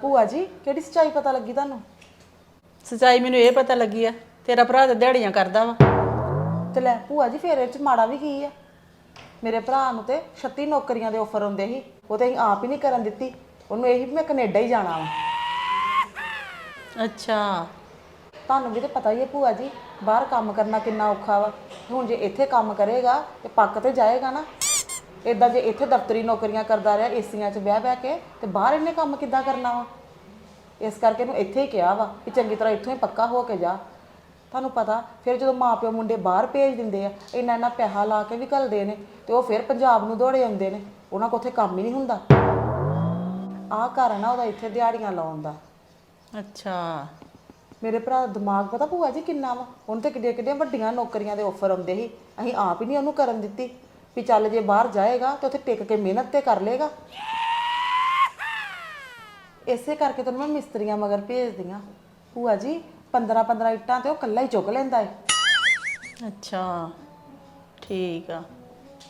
ਭੂਆ ਜੀ ਕਿਹੜੀ ਸੱਚਾਈ ਪਤਾ ਲੱਗੀ ਤੁਹਾਨੂੰ? ਸੱਚਾਈ ਮੈਨੂੰ ਇਹ ਪਤਾ ਲੱਗੀ ਆ ਤੇਰਾ ਭਰਾ ਤਾਂ ਦਿਹਾੜੀਆਂ ਕਰਦਾ ਵਾ। ਤੇ ਲੈ ਭੂਆ ਜੀ ਫੇਰ ਇਹ ਚ ਮਾੜਾ ਵੀ ਕੀ ਆ? ਮੇਰੇ ਭਰਾ ਨੂੰ ਤੇ 36 ਨੌਕਰੀਆਂ ਦੇ ਆਫਰ ਹੁੰਦੇ ਸੀ ਉਹ ਤੇ ਅਸੀਂ ਆਪ ਹੀ ਨਹੀਂ ਕਰਨ ਦਿੱਤੀ। ਉਹਨੂੰ ਇਹੀ ਵੀ ਮੈਂ ਕੈਨੇਡਾ ਹੀ ਜਾਣਾ ਵਾ। ਅੱਛਾ। ਤੁਹਾਨੂੰ ਵੀ ਤੇ ਪਤਾ ਹੀ ਹੈ ਭੂਆ ਜੀ ਬਾਹਰ ਕੰਮ ਕਰਨਾ ਕਿੰਨਾ ਔਖਾ ਵਾ। ਹੁਣ ਜੇ ਇੱਥੇ ਕੰਮ ਕਰੇਗਾ ਤੇ ਪੱਕ ਤੇ ਜਾਏਗਾ ਨਾ ਇਦਾਂ ਜੇ ਇੱਥੇ ਦਫ਼ਤਰੀ ਨੌਕਰੀਆਂ ਕਰਦਾ ਰਿਹਾ ਏਸੀਆਂ 'ਚ ਬਹਿ ਬਹਿ ਕੇ ਤੇ ਬਾਹਰ ਇਹਨੇ ਕੰਮ ਕਿੱਦਾਂ ਕਰਨਾ ਵਾ? ਇਸ ਕਰਕੇ ਇਹਨੂੰ ਇੱਥੇ ਹੀ ਕਿਹਾ ਵਾ ਕਿ ਚੰਗੀ ਤਰ੍ਹਾਂ ਇੱਥੋਂ ਹੀ ਪੱਕਾ ਹੋ ਕੇ ਜਾ। ਤੁਹਾਨੂੰ ਪਤਾ ਫਿਰ ਜਦੋਂ ਮਾਪਿਓ ਮੁੰਡੇ ਬਾਹਰ ਭੇਜ ਦਿੰਦੇ ਆ ਇੰਨਾ ਇੰਨਾ ਪੈਸਾ ਲਾ ਕੇ ਵੀ ਘੱਲਦੇ ਨੇ ਤੇ ਉਹ ਫਿਰ ਪੰਜਾਬ ਨੂੰ ਦੌੜੇ ਆਉਂਦੇ ਨੇ ਉਹਨਾਂ ਕੋਲ ਉੱਥੇ ਕੰਮ ਹੀ ਨਹੀਂ ਹੁੰਦਾ। ਆਹ ਕਾਰਨ ਆ ਉਹਦਾ ਇੱਥੇ ਦਿਹਾੜੀਆਂ ਲਾਉਣ ਦਾ। ਅੱਛਾ। ਮੇਰੇ ਭਰਾ ਦਾ ਦਿਮਾਗ ਪਤਾ ਭੂਆ ਜੀ ਕਿੰਨਾ ਵਾ? ਉਹਨੂੰ ਤੇ ਕਿੱਡੀਆਂ ਕਿੱਡੀਆਂ ਵੱਡੀਆਂ ਨੌਕਰੀਆਂ ਦੇ ਆਫਰ ਆਉਂਦੇ ਸੀ। ਅਸੀਂ ਆਪ ਹੀ ਨਹੀਂ ਉਹਨੂੰ ਕਰਨ ਦਿੱਤੀ। ਵੀ ਚੱਲ ਜੇ ਬਾਹਰ ਜਾਏਗਾ ਤੇ ਉੱਥੇ ਟਿਕ ਕੇ ਮਿਹਨਤ ਤੇ ਕਰ ਲੇਗਾ। ਇਸੇ ਕਰਕੇ ਤੈਨੂੰ ਮੈਂ ਮਿਸਤਰੀਆਂ ਮਗਰ ਭੇਜਦੀ ਆ। ਭੂਆ ਜੀ 15 15 ਇੱਟਾਂ ਤੇ ਉਹ ਇਕੱਲਾ ਹੀ ਚੁੱਕ ਲੈਂਦਾ ਏ। ਅੱਛਾ ਠੀਕ ਆ।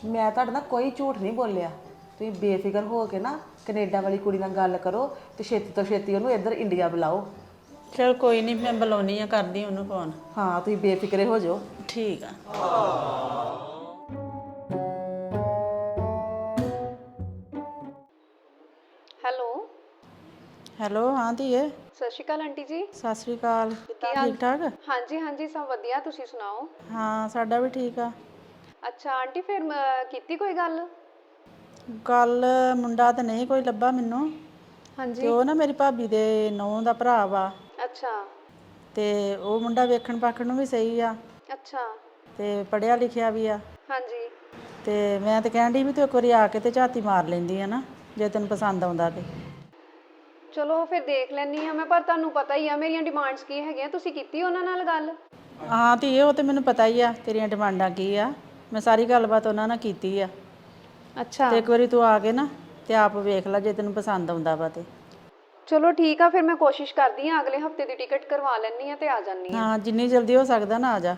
ਮੈਂ ਤੁਹਾਡੇ ਨਾਲ ਕੋਈ ਝੂਠ ਨਹੀਂ ਬੋਲਿਆ। ਤੁਸੀਂ ਬੇਫਿਕਰ ਹੋ ਕੇ ਨਾ ਕੈਨੇਡਾ ਵਾਲੀ ਕੁੜੀ ਨਾਲ ਗੱਲ ਕਰੋ ਤੇ ਛੇਤੀ ਤੋਂ ਛੇਤੀ ਉਹਨੂੰ ਇੱਧਰ ਇੰਡੀਆ ਬੁਲਾਓ। ਚਲ ਕੋਈ ਨਹੀਂ ਮੈਂ ਬੁਲਾਉਣੀ ਆ ਕਰਦੀ ਉਹਨੂੰ ਫੋਨ ਹਾਂ ਤੁਸੀਂ ਬੇਫਿਕਰੇ ਹੋ ਜਾਓ। ਠੀਕ ਆ। ਹੈਲੋ ਹਾਂ ਧੀਏ। ਸਤਿ ਸ਼੍ਰੀ ਅਕਾਲ ਆਂਟੀ ਜੀ। ਸਤਿ ਸ੍ਰੀ ਅਕਾਲ। ਕਿੱਦਾਂ ਠੀਕ ਠਾਕ? ਹਾਂਜੀ ਹਾਂਜੀ ਸਭ ਵਧੀਆ ਤੁਸੀਂ ਸੁਣਾਓ? ਹਾਂ ਸਾਡਾ ਵੀ ਠੀਕ ਆ। ਅੱਛਾ ਆਂਟੀ ਫਿਰ ਮ- ਕੀਤੀ ਕੋਈ ਗੱਲ? ਗੱਲ ਮੁੰਡਾ ਤਾਂ ਨਹੀਂ ਕੋਈ ਲੱਭਾ ਮੈਨੂੰ। ਹਾਂਜੀ। ਤੇ ਉਹ ਨਾ ਮੇਰੀ ਭਾਬੀ ਦੇ ਨੌਂ ਦਾ ਭਰਾ ਵਾ। ਅੱਛਾ। ਤੇ ਉਹ ਮੁੰਡਾ ਵੇਖਣ ਪਾਖਣ ਨੂੰ ਵੀ ਸਹੀ ਆ। ਅੱਛਾ। ਤੇ ਪੜਿਆ ਲਿਖਿਆ ਵੀ ਆ। ਹਾਂਜੀ। ਤੇ ਮੈਂ ਤਾਂ ਕਹਿਣ ਡਈ ਵੀ ਤੂੰ ਇੱਕ ਵਾਰੀ ਆ ਕੇ ਤੇ ਝਾਤੀ ਮਾਰ ਲੈਂਦੀ ਆ ਨਾ ਜੇ ਤੈਨੂੰ ਪਸੰਦ ਆਉਂਦਾ ਤੇ। ਚਲੋ ਫਿਰ ਦੇਖ ਲੈਣੀ ਆ ਮੈਂ ਪਰ ਤੁਹਾਨੂੰ ਪਤਾ ਹੀ ਆ ਮੇਰੀਆਂ ਡਿਮਾਂਡਸ ਕੀ ਹੈਗੀਆਂ ਤੁਸੀਂ ਕੀਤੀ ਉਹਨਾਂ ਨਾਲ ਗੱਲ? ਹਾਂ ਧੀਏ ਉਹ ਤੇ ਮੈਨੂੰ ਪਤਾ ਹੀ ਆ ਤੇਰੀਆਂ ਡਿਮਾਂਡਾਂ ਕੀ ਆ। ਮੈਂ ਸਾਰੀ ਗੱਲਬਾਤ ਉਹਨਾਂ ਨਾਲ ਕੀਤੀ ਆ। ਅੱਛਾ। ਤੇ ਇੱਕ ਵਾਰੀ ਤੂੰ ਆ ਕੇ ਨਾ ਤੇ ਆਪ ਵੇਖ ਲੈ ਜੇ ਤੈਨੂੰ ਪਸੰਦ ਆਉਂਦਾ ਵਾ ਤੇ। ਚਲੋ ਠੀਕ ਆ ਫਿਰ ਮੈਂ ਕੋਸ਼ਿਸ਼ ਕਰਦੀ ਆ ਅਗਲੇ ਹਫ਼ਤੇ ਦੀ ਟਿਕਟ ਕਰਵਾ ਲੈਣੀ ਆ ਤੇ ਆ ਜਾਨੀ ਆ ਹਾਂ ਜਿੰਨੀ ਜਲਦੀ ਹੋ ਸਕਦਾ ਨਾ ਆ ਜਾ।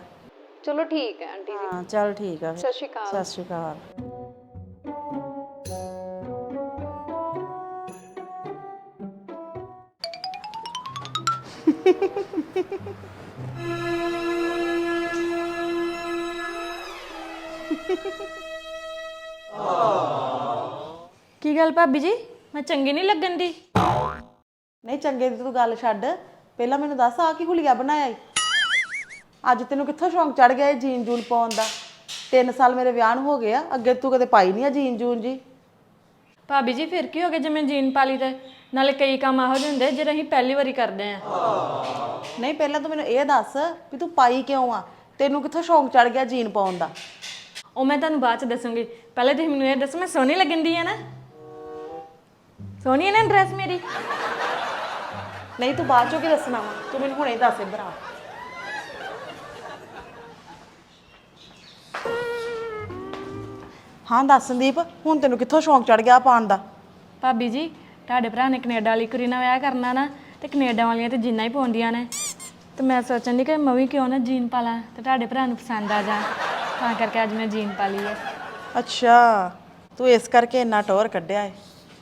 ਚਲੋ ਠੀਕ ਹੈ ਆਂਟੀ ਜੀ। ਹਾਂ ਚੱਲ ਠੀਕ ਆ ਫਿਰ। ਸਤਿ ਸ਼੍ਰੀ ਅਕਾਲ। ਸਤਿ ਸ਼੍ਰੀ ਅਕਾਲ। ਕੀ ਗੱਲ ਭਾਬੀ ਜੀ? ਮੈਂ ਚੰਗੀ ਨਹੀਂ ਲੱਗਣ ਦੀ। ਨਹੀਂ, ਚੰਗੇ ਦੀ ਤੂੰ ਗੱਲ ਛੱਡ। ਪਹਿਲਾਂ ਮੈਨੂੰ ਦੱਸ ਆ ਕੀ ਹੁਲੀਆ ਬਣਾਇਆ ਈ? ਅੱਜ ਤੈਨੂੰ ਕਿੱਥੋਂ ਸ਼ੌਂਕ ਚੜ ਗਿਆ ਇਹ ਜੀਨ ਜੂਨ ਪਾਉਣ ਦਾ? 3 ਸਾਲ ਮੇਰੇ ਵਿਆਹ ਨੂੰ ਹੋ ਗਏ ਆ, ਅੱਗੇ ਤੂੰ ਕਦੇ ਪਾਈ ਨਹੀਂ ਆ ਜੀਨ ਜੂਨ ਜੀ। ਭਾਬੀ ਜੀ ਫਿਰ ਕੀ ਹੋ ਗਿਆ ਜੇ ਮੈਂ ਜੀਨ ਪਾ ਲਈ ਤੇ? ਨਾਲੇ ਕਈ ਕੰਮ ਇਹੋ ਜਿਹੇ ਹੁੰਦੇ ਜਿਹੜੇ ਅਸੀਂ ਪਹਿਲੀ ਵਾਰੀ ਕਰਦੇ ਆ। ਨਹੀਂ ਪਹਿਲਾਂ ਤੂੰ ਮੈਨੂੰ ਇਹ ਦੱਸ ਵੀ ਤੂੰ ਪਾਈ ਕਿਉਂ ਆ? ਤੈਨੂੰ ਕਿੱਥੋਂ ਸ਼ੌਂਕ ਚੜ ਗਿਆ ਜੀਨ ਪਾਉਣ ਦਾ? ਉਹ ਮੈਂ ਤੁਹਾਨੂੰ ਬਾਅਦ ਚ ਦੱਸੂਗੀ। ਪਹਿਲੇ ਤੁਸੀਂ ਮੈਨੂੰ ਇਹ ਦੱਸੋ ਮੈਂ ਸੋਹਣੀ ਲੱਗਣ ਦੀ ਆ ਨਾ? ਸੋਹਣੀ ਹੈ ਨਾ ਡਰੈਸ ਮੇਰੀ? ਨਹੀਂ ਤੂੰ ਬਾਅਦ ਚੋਂ ਕੀ ਦੱਸਣਾ ਵਾ? ਤੂੰ ਮੈਨੂੰ ਹੁਣੇ ਦੱਸ ਇੱਧਰ ਆ ਹਾਂ ਦੱਸ ਸੰਦੀਪ ਹੁਣ ਤੈਨੂੰ ਕਿੱਥੋਂ ਸ਼ੌਂਕ ਚੜ ਗਿਆ ਪਾਉਣ ਦਾ? ਭਾਬੀ ਜੀ ਤੁਹਾਡੇ ਭਰਾ ਨੇ ਕੈਨੇਡਾ ਵਾਲੀ ਕੁੜੀ ਨਾਲ ਵਿਆਹ ਕਰਨਾ ਨਾ ਤੇ ਕੈਨੇਡਾ ਵਾਲੀਆਂ ਤੇ ਜਿੰਨਾ ਹੀ ਪਾਉਂਦੀਆਂ ਨੇ। ਤੇ ਮੈਂ ਸੋਚਣ ਦੀ ਕਿ ਮੈਂ ਵੀ ਕਿਉਂ ਨਾ ਜੀਨ ਪਾ ਲਾਂ ਤੇ ਤੁਹਾਡੇ ਭਰਾ ਨੂੰ ਪਸੰਦ ਆ ਜਾ। ਤਾਂ ਕਰਕੇ ਅੱਜ ਮੈਂ ਜੀਨ ਪਾ ਲਈ ਹੈ ਅੱਛਾ ਤੂੰ ਇਸ ਕਰਕੇ ਇੰਨਾ ਟੌਰ ਕੱਢਿਆ ਏ।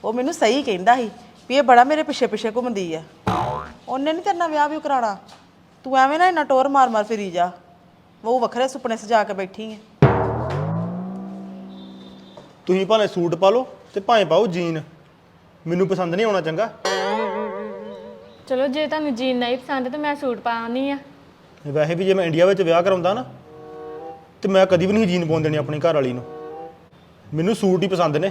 ਉਹ ਮੈਨੂੰ ਸਹੀ ਕਹਿੰਦਾ ਸੀ ਵੀ ਇਹ ਬੜਾ ਮੇਰੇ ਪਿੱਛੇ ਪਿੱਛੇ ਘੁੰਮਦੀ ਆ। ਉਹਨੇ ਨਹੀਂ ਤੇਰੇ ਨਾਲ ਵਿਆਹ ਵੀ ਕਰਾਉਣਾ। ਤੂੰ ਐਵੇਂ ਨਾ ਇੰਨਾ ਟੌਰ ਮਾਰ ਮਾਰ ਫਿਰੀ ਜਾ। ਉਹ ਵੱਖਰੇ ਸੁਪਨੇ ਸਜਾ ਕੇ ਬੈਠੀ ਹੈ ਤੁਸੀਂ ਭਾਵੇਂ ਸੂਟ ਪਾ ਲਓ ਤੇ ਭਾਵੇਂ ਪਾਓ ਜੀਨ। ਮੈਨੂੰ ਪਸੰਦ ਨਹੀਂ ਆਉਣਾ ਚੰਗਾ। ਚਲੋ ਜੇ ਤੁਹਾਨੂੰ ਜੀਨ ਨਹੀਂ ਪਸੰਦ ਤੇ ਮੈਂ ਸੂਟ ਪਾਉਣੀ ਆ। ਵੈਸੇ ਵੀ ਜੇ ਮੈਂ ਇੰਡੀਆ ਵਿੱਚ ਵਿਆਹ ਕਰਾਉਂਦਾ ਨਾ ਤੇ ਮੈਂ ਕਦੀ ਵੀ ਨਹੀਂ ਜੀਨ ਪਾਉਣ ਦੇਣੀ ਆਪਣੀ ਘਰ ਵਾਲੀ ਨੂੰ। ਮੈਨੂੰ ਸੂਟ ਹੀ ਪਸੰਦ ਨੇ।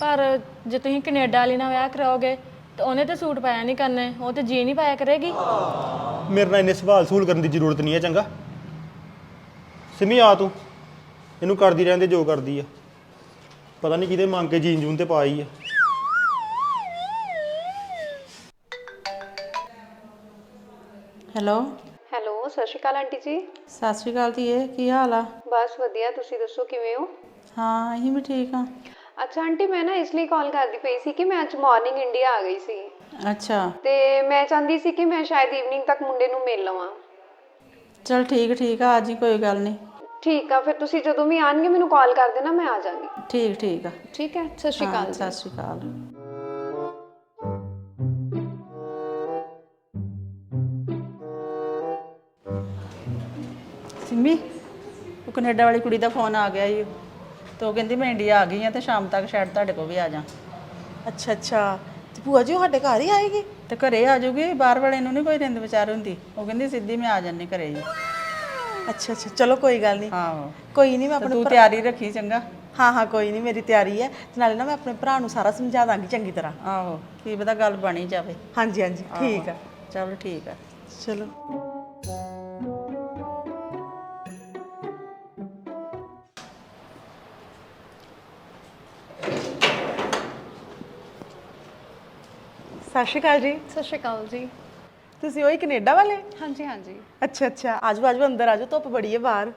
ਪਰ ਜੇ ਤੁਸੀਂ ਕੈਨੇਡਾ ਵਾਲੀ ਨਾਲ ਵਿਆਹ ਕਰਾਓਗੇ ਤਾਂ ਉਹਨੇ ਤਾਂ ਸੂਟ ਪਾਇਆ ਨਹੀਂ ਕਰਨੇ ਉਹ ਤੇ ਜੀਨ ਹੀ ਪਾਇਆ ਕਰੇਗੀ। ਮੇਰੇ ਨਾਲ ਇੰਨੇ ਸਵਾਲ ਸੂਲ ਕਰਨ ਦੀ ਜ਼ਰੂਰਤ ਨਹੀਂ ਹੈ ਚੰਗਾ। ਸਿਮੀ ਆ ਤੂੰ। ਇਹਨੂੰ ਕਰਦੀ ਰਹਿੰਦੇ ਜੋ ਕਰਦੀ ਆ। ਪਤਾ ਨਹੀਂ ਕਿਤੇ ਮੰਗ ਕੇ ਜੀਨ ਜੂਨ ਤੇ ਪਾਈ ਆ। ਹੈਲੋ? ਹੈਲੋ ਸਤਿ ਸ਼੍ਰੀ ਅਕਾਲ ਆਂਟੀ ਜੀ। ਸਤਿ ਸ਼੍ਰੀ ਅਕਾਲ ਧੀਏ ਕੀ ਹਾਲ ਆ? ਬਸ ਵਧੀਆ ਤੁਸੀਂ ਦੱਸੋ ਕਿਵੇਂ ਹੋ? ਹਾਂ ਅਸੀਂ ਵੀ ਠੀਕ ਆ। ਅੱਛਾ ਆਂਟੀ ਮੈਂ ਨਾ ਇਸ ਲਈ ਕਾਲ ਕਰਦੀ ਪਈ ਸੀ ਕਿ ਮੈਂ ਅੱਜ ਮਾਰਨਿੰਗ ਇੰਡੀਆ ਆ ਗਈ ਸੀ। ਅੱਛਾ। ਤੇ ਮੈਂ ਚਾਹੁੰਦੀ ਸੀ ਕਿ ਮੈਂ ਸ਼ਾਇਦ ਈਵਨਿੰਗ ਤੱਕ ਮੁੰਡੇ ਨੂੰ ਮਿਲ ਲਵਾਂ। ਚਲ ਠੀਕ ਠੀਕ ਆ ਅੱਜ ਹੀ ਕੋਈ ਗੱਲ ਨਹੀਂ ਠੀਕ ਆ ਫਿਰ ਤੁਸੀਂ ਜਦੋਂ ਵੀ ਆਣਗੇ ਮੈਨੂੰ ਕਾਲ ਕਰ ਦੇਣਾ ਮੈਂ ਆ ਜਾਾਂਗੀ ਠੀਕ ਠੀਕ ਆ। ਠੀਕ ਹੈ ਸਤਿ ਸ਼੍ਰੀ ਅਕਾਲ ਸਤਿ ਸ਼੍ਰੀ ਅਕਾਲ। ਸਿੰਮੀ ਉਹ ਕੈਨੇਡਾ ਵਾਲੀ ਕੁੜੀ ਦਾ ਫੋਨ ਆ ਗਿਆ ਈ ਤੇ ਉਹ ਕਹਿੰਦੀ ਮੈਂ ਇੰਡੀਆ ਆ ਗਈ ਆ ਤੇ ਸ਼ਾਮ ਤੱਕ ਸ਼ਾਇਦ ਤੁਹਾਡੇ ਕੋਲ ਵੀ ਆ ਜਾ। ਅੱਛਾ ਅੱਛਾ। ਤੇ ਭੂਆ ਜੀ ਉਹ ਸਾਡੇ ਘਰ ਹੀ ਆਏਗੀ? ਤੇ ਘਰੇ ਆ ਜੂਗੀ ਬਾਹਰ ਵਾਲੇ ਨੂੰ ਨਹੀਂ ਕੋਈ ਰਿੰਦ ਵਿਚਾਰ ਹੁੰਦੀ। ਉਹ ਕਹਿੰਦੀ ਸਿੱਧੀ ਮੈਂ ਆ ਜਾਨੀ ਘਰੇ ਅੱਛਾ ਅੱਛਾ। ਚਲੋ ਕੋਈ ਗੱਲ ਨਹੀਂ। ਆਹੋ। ਕੋਈ ਨਹੀਂ ਮੈਂ ਤੇ ਆਪਣੇ ਤੂੰ ਤਿਆਰੀ ਰੱਖੀ ਚੰਗਾ? ਹਾਂ ਹਾਂ ਕੋਈ ਨਹੀਂ ਮੇਰੀ ਤਿਆਰੀ ਹੈ। ਤੇ ਨਾਲੇ ਨਾ ਮੈਂ ਆਪਣੇ ਭਰਾ ਨੂੰ ਸਾਰਾ ਸਮਝਾ ਦਾਂਗੀ ਚੰਗੀ ਤਰ੍ਹਾਂ। ਆਹੋ ਕੀ ਪਤਾ ਗੱਲ ਬਣੀ ਜਾਵੇ। ਹਾਂਜੀ ਹਾਂਜੀ ਠੀਕ ਆ। ਚਲ ਠੀਕ ਆ। ਚਲੋ। ਸਤਿ ਸ਼੍ਰੀ ਅਕਾਲ ਜੀ। ਸਤਿ ਸ਼੍ਰੀ ਅਕਾਲ ਜੀ। ਤੁਸੀਂ ਉਹੀ ਕੈਨੇਡਾ ਵਾਲੇ? ਹਾਂਜੀ ਹਾਂਜੀ। ਅੱਛਾ ਅੱਛਾ। ਆਜੋ ਆਜੋ ਅੰਦਰ ਆਜੋ ਧੁੱਪ ਬੜੀ ਹੈ ਬਾਹਰ।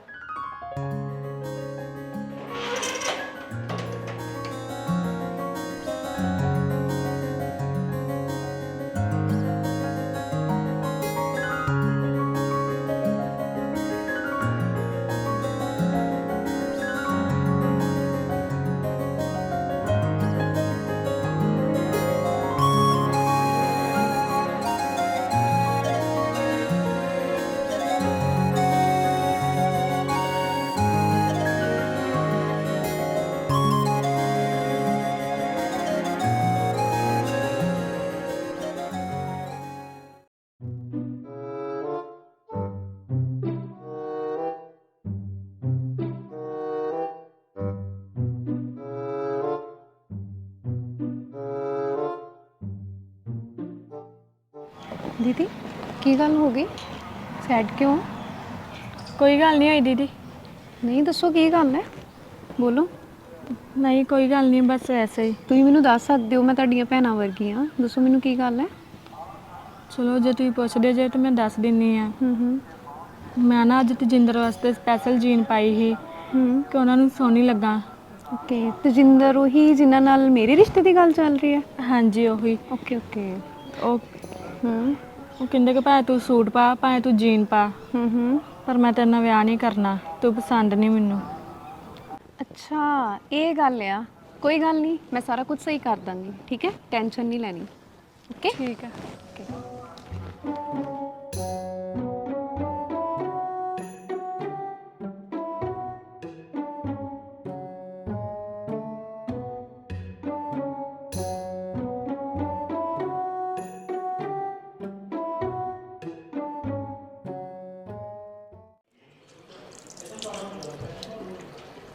ਕੀ ਗੱਲ ਹੋ ਗਈ? ਸੈਡ ਕਿਉਂ? ਕੋਈ ਗੱਲ ਨਹੀਂ ਹੋਈ ਦੀਦੀ। ਨਹੀਂ ਦੱਸੋ ਕੀ ਗੱਲ ਹੈ? ਬੋਲੋ। ਨਹੀਂ ਕੋਈ ਗੱਲ ਨਹੀਂ ਬਸ ਐਸੇ ਹੀ। ਤੁਸੀਂ ਮੈਨੂੰ ਦੱਸ ਸਕਦੇ ਹੋ ਮੈਂ ਤੁਹਾਡੀਆਂ ਭੈਣਾਂ ਵਰਗੀ ਹਾਂ ਦੱਸੋ ਮੈਨੂੰ ਕੀ ਗੱਲ ਹੈ? ਚਲੋ ਜੇ ਤੁਸੀਂ ਪੁੱਛਦੇ ਜੇ ਤਾਂ ਮੈਂ ਦੱਸ ਦਿੰਨੀ ਆ। ਹੂੰ ਹੂੰ। ਮੈਂ ਨਾ ਅੱਜ ਤਜਿੰਦਰ ਵਾਸਤੇ ਸਪੈਸ਼ਲ ਜੀਨ ਪਾਈ ਸੀ ਹੂੰ। ਕਿ ਉਹਨਾਂ ਨੂੰ ਸੋਹਣੀ ਲੱਗਾ। ਓਕੇ ਤਜਿੰਦਰ ਉਹੀ ਜਿਨ੍ਹਾਂ ਨਾਲ ਮੇਰੇ ਰਿਸ਼ਤੇ ਦੀ ਗੱਲ ਚੱਲ ਰਹੀ ਹੈ? ਹਾਂਜੀ ਉਹੀ। Okay okay. ਉਹ ਹੂੰ। ਉਹ ਕਹਿੰਦੇ ਕਿ ਭਾਵੇਂ ਤੂੰ ਸੂਟ ਪਾ ਭਾਵੇਂ ਤੂੰ ਜੀਨ ਪਾ। ਹੂੰ ਹੂੰ। ਪਰ ਮੈਂ ਤੇਰੇ ਨਾਲ ਵਿਆਹ ਨਹੀਂ ਕਰਨਾ। ਤੂੰ ਪਸੰਦ ਨਹੀਂ ਮੈਨੂੰ। ਅੱਛਾ ਇਹ ਗੱਲ ਆ। ਕੋਈ ਗੱਲ ਨਹੀਂ ਮੈਂ ਸਾਰਾ ਕੁਝ ਸਹੀ ਕਰ ਦਾਂਗੀ ਠੀਕ ਹੈ? ਟੈਨਸ਼ਨ ਨਹੀਂ ਲੈਣੀ। ਓਕੇ ਠੀਕ ਹੈ।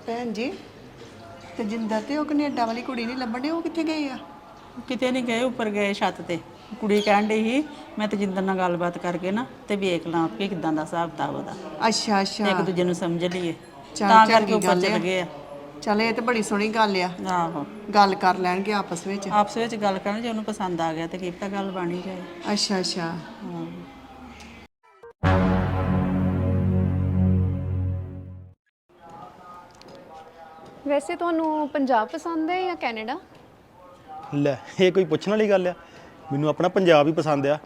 ਭੈਣ ਜੀ। ਤਜਿੰਦਰ ਤੇ ਉਹ ਕੈਨੇਡਾ ਵਾਲੀ ਕੁੜੀ ਨਹੀਂ ਲੱਭਣ ਉਹ ਕਿੱਥੇ ਗਏ ਆ? ਕਿਤੇ ਨਹੀਂ ਗਏ ਉੱਪਰ ਗਏ ਛੱਤ ਤੇ। ਕੁੜੀ ਕਹਿਣ ਡਈ ਸੀ ਮੈਂ ਤਜਿੰਦਰ ਨਾਲ ਗੱਲਬਾਤ ਕਰਕੇ ਨਾ ਤੇ ਵੇਖ ਲਾਂ ਕਿ ਕਿਦਾਂ ਦਾ ਹਿਸਾਬ ਕਿਤਾਬ ਉਹਦਾ। ਅੱਛਾ ਤੇ ਅੱਛਾ। ਇੱਕ ਦੂਜੇ ਨੂੰ ਸਮਝ ਲਈਏ। ਚੱਲ ਤਾਂ ਚੰਗੀ ਕਰਕੇ ਉੱਪਰ ਗੱਲ ਚਲ। ਗਏ ਆ। ਚੱਲ ਇਹ ਤੇ ਬੜੀ ਸੋਹਣੀ ਗੱਲ ਆ। ਆਹੋ। ਗੱਲ ਕਰ ਲੈਣਗੇ ਆਪਸ ਵਿੱਚ। ਆਪਸ ਵਿੱਚ ਗੱਲ ਕਰਨ ਜੇ ਉਹਨੂੰ ਪਸੰਦ ਆ ਗਿਆ ਤੇ ਕੀ ਪਤਾ ਗੱਲ ਬਣੀ ਜਾਏ। ਅੱਛਾ ਅੱਛਾ। ਵੈਸੇ ਤੁਹਾਨੂੰ ਪੰਜਾਬ ਪਸੰਦ ਹੈ ਜਾਂ ਕੈਨੇਡਾ? ਲੈ ਇਹ ਕੋਈ ਪੁੱਛਣ ਵਾਲੀ ਗੱਲ ਆ। ਮੈਨੂੰ ਆਪਣਾ ਪੰਜਾਬ ਹੀ ਪਸੰਦ ਆ।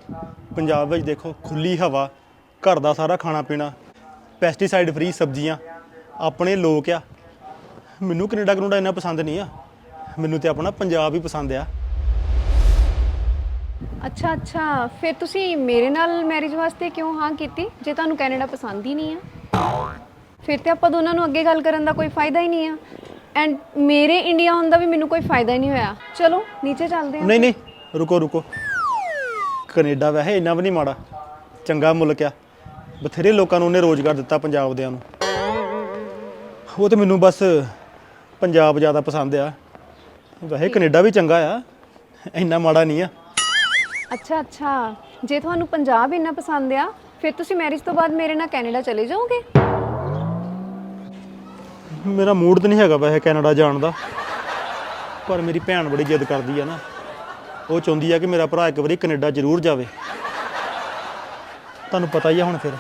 ਪੰਜਾਬ ਵਿੱਚ ਦੇਖੋ ਖੁੱਲੀ ਹਵਾ ਘਰ ਦਾ ਸਾਰਾ ਖਾਣਾ ਪੀਣਾ ਪੈਸਟੀਸਾਈਡ ਫ੍ਰੀ ਸਬਜ਼ੀਆਂ ਆਪਣੇ ਲੋਕ ਆ। ਮੈਨੂੰ ਕੈਨੇਡਾ ਕਨੂਡਾ ਇੰਨਾ ਪਸੰਦ ਨਹੀਂ ਆ। ਮੈਨੂੰ ਤੇ ਆਪਣਾ ਪੰਜਾਬ ਹੀ ਪਸੰਦ ਆ। ਅੱਛਾ ਅੱਛਾ। ਫਿਰ ਤੁਸੀਂ ਮੇਰੇ ਨਾਲ ਮੈਰਿਜ ਵਾਸਤੇ ਕਿਉਂ ਹਾਂ ਕੀਤੀ ਜੇ ਤੁਹਾਨੂੰ ਕੈਨੇਡਾ ਪਸੰਦ ਹੀ ਨਹੀਂ ਆ? ਫਿਰ ਤੇ ਆਪਾਂ ਦੋਨਾਂ ਨੂੰ ਅੱਗੇ ਗੱਲ ਕਰਨ ਦਾ ਕੋਈ ਫਾਇਦਾ ਹੀ ਨਹੀਂ ਆ। ਐਂਡ ਮੇਰੇ ਇੰਡੀਆ ਆਉਣ ਦਾ ਵੀ ਮੈਨੂੰ ਕੋਈ ਫਾਇਦਾ ਹੀ ਨਹੀਂ ਹੋਇਆ। ਚਲੋ ਨੀਚੇ ਚੱਲਦੇ ਹਾਂ। ਨਹੀਂ ਨਹੀਂ ਰੁਕੋ ਰੁਕੋ। ਕੈਨੇਡਾ ਵੈਸੇ ਇੰਨਾ ਵੀ ਨਹੀਂ ਮਾੜਾ। ਚੰਗਾ ਮੁਲਕ ਆ। ਬਥੇਰੇ ਲੋਕਾਂ ਨੂੰ ਉਹਨੇ ਰੋਜ਼ਗਾਰ ਦਿੱਤਾ ਪੰਜਾਬ ਦਿਆਂ ਨੂੰ। ਉਹ ਤੇ ਮੈਨੂੰ ਬਸ ਪੰਜਾਬ ਜ਼ਿਆਦਾ ਪਸੰਦ ਆ। ਵੈਸੇ ਕੈਨੇਡਾ ਵੀ ਚੰਗਾ ਆ। ਇੰਨਾ ਮਾੜਾ ਨਹੀਂ ਆ। ਅੱਛਾ ਅੱਛਾ। ਜੇ ਤੁਹਾਨੂੰ ਪੰਜਾਬ ਇੰਨਾ ਪਸੰਦ ਆ ਫਿਰ ਤੁਸੀਂ ਮੈਰਿਜ ਤੋਂ ਬਾਅਦ ਮੇਰੇ ਨਾਲ ਕੈਨੇਡਾ ਚਲੇ ਜਾਓਗੇ? ਮੇਰਾ ਮੂਡ ਤਾਂ ਨਹੀਂ ਹੈਗਾ ਵੈਸੇ ਕੈਨੇਡਾ ਜਾਣ ਦਾ। ਪਰ ਮੇਰੀ ਭੈਣ ਬੜੀ ਜਿੱਦ ਕਰਦੀ ਆ ਨਾ। ਉਹ ਚਾਹੁੰਦੀ ਆ ਕਿ ਮੇਰਾ ਭਰਾ ਇੱਕ ਵਾਰੀ ਕੈਨੇਡਾ ਜ਼ਰੂਰ ਜਾਵੇ। ਤੁਹਾਨੂੰ ਪਤਾ ਹੀ ਆ ਹੁਣ ਫਿਰ।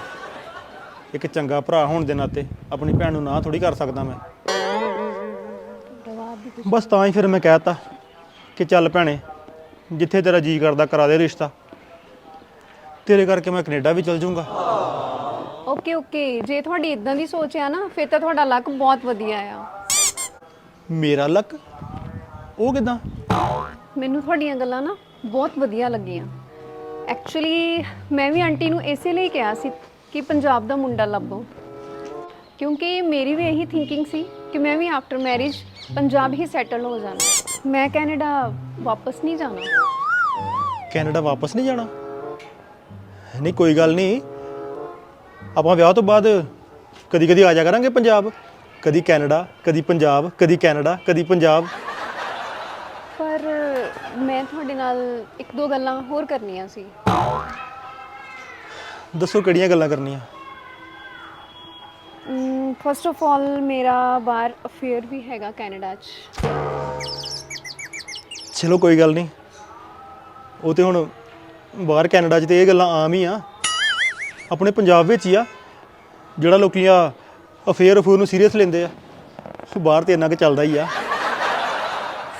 ਇੱਕ ਚੰਗਾ ਭਰਾ ਹੋਣ ਦੇ ਨਾਤੇ ਆਪਣੀ ਭੈਣ ਨੂੰ ਨਾ ਥੋੜੀ ਕਰ ਸਕਦਾ ਮੈਂ। ਬਸ ਤਾਂ ਹੀ ਫਿਰ ਮੈਂ ਕਹਿਤਾ ਕਿ ਚੱਲ ਭੈਣੇ, ਜਿੱਥੇ ਤੇਰਾ ਜੀ ਕਰਦਾ ਕਰਾ ਦੇ ਰਿਸ਼ਤਾ। ਤੇਰੇ ਕਰਕੇ ਮੈਂ ਕੈਨੇਡਾ ਵੀ ਚਲ ਜਾਊਂਗਾ। ਓਕੇ ਓਕੇ ਜੇ ਤੁਹਾਡੀ ਇਦਾਂ ਦੀ ਸੋਚ ਆ ਨਾ ਫਿਰ ਤਾਂ ਤੁਹਾਡਾ ਲੱਕ ਬਹੁਤ ਵਧੀਆ ਆ। ਮੇਰਾ ਲੱਕ? ਉਹ ਕਿਦਾਂ? ਮੈਨੂੰ ਤੁਹਾਡੀਆਂ ਗੱਲਾਂ ਨਾ ਬਹੁਤ ਵਧੀਆ ਲੱਗੀਆਂ। ਐਕਚੁਅਲੀ ਮੈਂ ਵੀ ਆਂਟੀ ਨੂੰ ਇਸੇ ਲਈ ਕਿਹਾ ਸੀ ਕਿ ਪੰਜਾਬ ਦਾ ਮੁੰਡਾ ਲੱਭੋ। ਕਿਉਂਕਿ ਮੇਰੀ ਵੀ ਇਹੀ ਥਿੰਕਿੰਗ ਸੀ ਕਿ ਮੈਂ ਵੀ ਆਫਟਰ ਮੈਰਿਜ ਪੰਜਾਬ ਹੀ ਸੈਟਲ ਹੋ ਜਾਣਾ। ਮੈਂ ਕੈਨੇਡਾ ਵਾਪਸ ਨਹੀਂ ਜਾਣਾ। ਕੈਨੇਡਾ ਵਾਪਸ ਨਹੀਂ ਜਾਣਾ? ਨਹੀਂ ਕੋਈ ਗੱਲ ਨਹੀਂ। ਆਪਾਂ ਵਿਆਹ ਤੋਂ ਬਾਅਦ ਕਦੀ ਕਦੀ ਆ ਜਾ ਕਰਾਂਗੇ ਪੰਜਾਬ ਕਦੀ ਕੈਨੇਡਾ ਕਦੀ ਪੰਜਾਬ ਕਦੀ ਕੈਨੇਡਾ ਕਦੀ ਪੰਜਾਬ। ਪਰ ਮੈਂ ਤੁਹਾਡੇ ਨਾਲ ਇੱਕ ਦੋ ਗੱਲਾਂ ਹੋਰ ਕਰਨੀਆਂ ਸੀ। ਦੱਸੋ ਕਿਹੜੀਆਂ ਗੱਲਾਂ ਕਰਨੀਆਂ? ਫਸਟ ਆਫ ਆਲ ਮੇਰਾ ਬਾਹਰ ਅਫੇਅਰ ਵੀ ਹੈਗਾ ਕੈਨੇਡਾ 'ਚ। ਚਲੋ ਕੋਈ ਗੱਲ ਨਹੀਂ। ਉਹ ਤੇ ਹੁਣ ਬਾਹਰ ਕੈਨੇਡਾ 'ਚ ਤੇ ਇਹ ਗੱਲਾਂ ਆਮ ਹੀ ਆ। ਆਪਣੇ ਪੰਜਾਬ ਵਿੱਚ ਹੀ ਆ ਜਿਹੜਾ ਲੋਕੀ ਆ ਅਫੇਅਰ ਅਫੂਰ ਨੂੰ ਸੀਰੀਅਸ ਲੈਂਦੇ ਆ ਬਾਹਰ ਤੇ ਇੰਨਾ ਕੁ ਚੱਲਦਾ ਹੀ ਆ।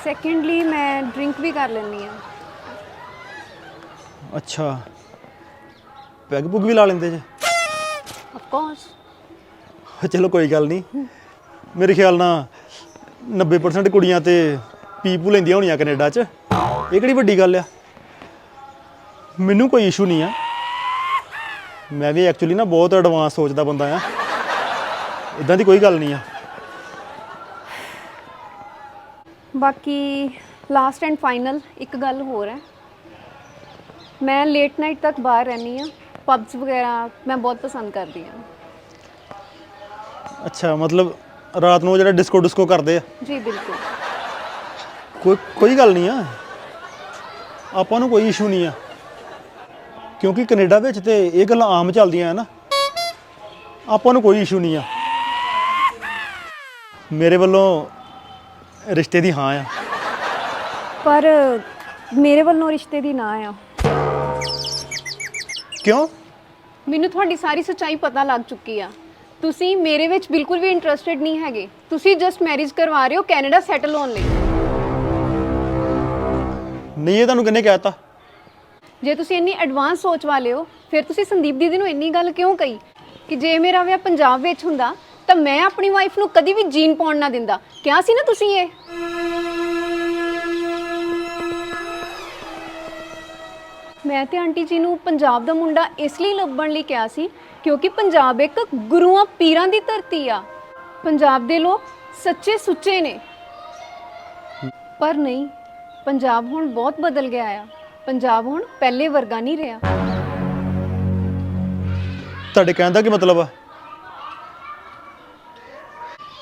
ਸੈਕੰਡਲੀ ਮੈਂ ਡਰਿੰਕ ਵੀ ਕਰ ਲੈਂਦੀ ਆ ਅੱਛਾ। ਪੈਗ ਪੁਗ ਵੀ ਲਾ ਲੈਂਦੇ ਜੇ? ਆਫ ਕੋਰਸ ਚਲੋ ਕੋਈ ਗੱਲ ਨਹੀਂ। ਮੇਰੇ ਖਿਆਲ ਨਾਲ 90% ਕੁੜੀਆਂ ਤੇ ਪੀਪੂ ਲੈਂਦੀਆਂ ਹੋਣੀਆਂ ਕੈਨੇਡਾ 'ਚ। ਇਹ ਕਿਹੜੀ ਵੱਡੀ ਗੱਲ ਆ? ਮੈਨੂੰ ਕੋਈ ਇਸ਼ੂ ਨਹੀਂ ਆ। ਮੈਂ ਵੀ ਐਕਚੁਅਲੀ ਨਾ ਬਹੁਤ ਐਡਵਾਂਸ ਸੋਚਦਾ ਬੰਦਾ ਆ। ਇਦਾਂ ਦੀ ਕੋਈ ਗੱਲ ਨਹੀਂ ਆ। ਬਾਕੀ ਲਾਸਟ ਐਂਡ ਫਾਈਨਲ ਇੱਕ ਗੱਲ ਹੋਰ ਹੈ। ਮੈਂ ਲੇਟ ਨਾਈਟ ਤੱਕ ਬਾਹਰ ਰਹਿੰਦੀ ਆ ਪਬਸ ਵਗੈਰਾ ਮੈਂ ਬਹੁਤ ਪਸੰਦ ਕਰਦੀ ਆ ਅੱਛਾ ਮਤਲਬ ਰਾਤ ਨੂੰ ਉਹ ਜਿਹੜਾ ਡਿਸਕੋ ਡਿਸਕੋ ਕਰਦੇ ਆ। ਜੀ ਬਿਲਕੁਲ। ਕੋਈ ਕੋਈ ਗੱਲ ਨਹੀਂ ਆ। ਆਪਾਂ ਨੂੰ ਕੋਈ ਇਸ਼ੂ ਨਹੀਂ ਆ। ਕਿਉਂਕਿ ਕੈਨੇਡਾ ਵਿੱਚ ਤੇ ਇਹ ਗੱਲਾਂ ਆਮ ਚੱਲਦੀਆਂ ਆ ਨਾ। ਆਪਾਂ ਨੂੰ ਕੋਈ ਇਸ਼ੂ ਨਹੀਂ ਆ। ਮੇਰੇ ਵੱਲੋਂ ਰਿਸ਼ਤੇ ਦੀ ਹਾਂ ਆ। ਪਰ ਮੇਰੇ ਵੱਲੋਂ ਰਿਸ਼ਤੇ ਦੀ ਨਾ ਆ। ਕਿਉਂ? ਮੈਨੂੰ ਤੁਹਾਡੀ ਸਾਰੀ ਸੱਚਾਈ ਪਤਾ ਲੱਗ ਚੁੱਕੀ ਆ। ਤੁਸੀਂ ਮੇਰੇ ਵਿੱਚ ਬਿਲਕੁਲ ਵੀ ਇੰਟਰਸਟਿਡ ਨਹੀਂ ਹੈਗੇ। ਤੁਸੀਂ ਜਸਟ ਮੈਰਿਜ ਕਰਵਾ ਰਹੇ ਹੋ ਕੈਨੇਡਾ ਸੈਟਲ ਹੋਣ ਲਈ। ਨਹੀਂ ਇਹ ਤੁਹਾਨੂੰ ਕਿੰਨੇ ਕਹਿਤਾ ਜੇ ਤੁਸੀਂ ਇੰਨੀ ਐਡਵਾਂਸ ਸੋਚ ਵਾਲੇ ਹੋ, ਫਿਰ ਤੁਸੀਂ ਸੰਦੀਪ ਦੀਦੀ ਨੂੰ ਇੰਨੀ ਗੱਲ ਕਿਉਂ ਕਹੀ? ਕਿ ਜੇ ਮੇਰਾ ਵਿਆਹ ਪੰਜਾਬ ਵਿੱਚ ਹੁੰਦਾ, ਤਾਂ ਮੈਂ ਆਪਣੀ ਵਾਈਫ ਨੂੰ ਕਦੀ ਵੀ ਜੀਨ ਪਾਉਣ ਨਾ ਦਿੰਦਾ। ਕਿਹਾ ਸੀ ਨਾ ਤੁਸੀਂ ਇਹ? ਮੈਂ ਤੇ ਆਂਟੀ ਜੀ ਨੂੰ ਪੰਜਾਬ ਦਾ ਮੁੰਡਾ ਇਸ ਲਈ ਲੱਭਣ ਲਈ ਕਿਹਾ ਸੀ, ਕਿਉਂਕਿ ਪੰਜਾਬ ਇੱਕ ਗੁਰੂਆਂ ਪੀਰਾਂ ਦੀ ਧਰਤੀ ਆ। ਪੰਜਾਬ ਦੇ ਲੋਕ ਸੱਚੇ ਸੁੱਚੇ ਨੇ। ਪਰ ਨਹੀਂ, ਪੰਜਾਬ ਹੁਣ ਬਹੁਤ ਬਦਲ ਗਿਆ ਆ। ਪੰਜਾਬ ਹੁਣ ਪਹਿਲੇ ਵਰਗਾ ਨਹੀਂ ਰਿਹਾ। ਤੁਹਾਡੇ ਕਹਿਣ ਦਾ ਕੀ ਮਤਲਬ ਆ?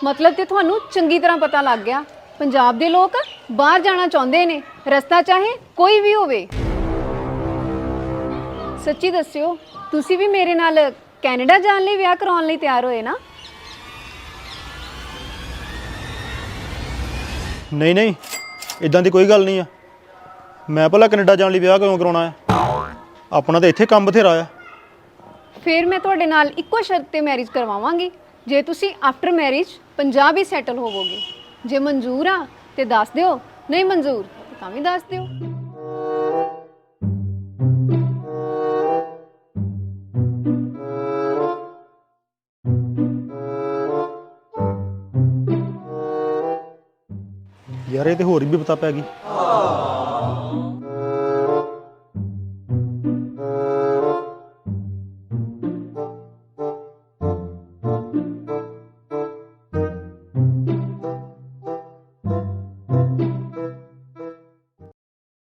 ਮਤਲਬ ਤੇ ਤੁਹਾਨੂੰ ਚੰਗੀ ਤਰ੍ਹਾਂ ਪਤਾ ਲੱਗ ਗਿਆ ਪੰਜਾਬ ਦੇ ਲੋਕ ਬਾਹਰ ਜਾਣਾ ਚਾਹੁੰਦੇ ਨੇ ਰਸਤਾ ਚਾਹੇ ਕੋਈ ਵੀ ਹੋਵੇ। ਸੱਚੀ ਦੱਸਿਓ ਤੁਸੀਂ ਵੀ ਮੇਰੇ ਨਾਲ ਕੈਨੇਡਾ ਜਾਣ ਲਈ ਵਿਆਹ ਕਰਾਉਣ ਲਈ ਤਿਆਰ ਹੋਏ ਨਾ? ਨਹੀਂ ਨਹੀਂ ਇਦਾਂ ਦੀ ਕੋਈ ਗੱਲ ਨਹੀਂ ਆ। ਮੈਂ ਭਲਾ ਕੈਨੇਡਾ ਜਾਣ ਲਈ ਵਿਆਹ ਕਿਉਂ ਕਰਾਉਣਾ ਆ ਆਪਣਾ ਤਾਂ ਇੱਥੇ ਕੰਮ ਬਥੇਰਾ ਆ ਫਿਰ ਮੈਂ ਤੁਹਾਡੇ ਨਾਲ ਇੱਕੋ ਸ਼ਰਤ ਤੇ ਮੈਰਿਜ ਕਰਵਾਵਾਂਗੀ। ਜੇ ਤੁਸੀਂ ਆਫਟਰ ਮੈਰਿਜ ਪੰਜਾਬ ਹੀ ਸੈਟਲ ਹੋਵੋਗੇ। ਜੇ ਮਨਜ਼ੂਰ ਆ ਤੇ ਦੱਸ ਦਿਓ। ਨਹੀਂ ਮਨਜ਼ੂਰ ਤਾਂ ਵੀ ਦੱਸ ਦਿਓ। ਯਾਰ ਇਹ ਤੇ ਹੋਰ ਵੀ ਪਤਾ ਪੈ ਗਈ।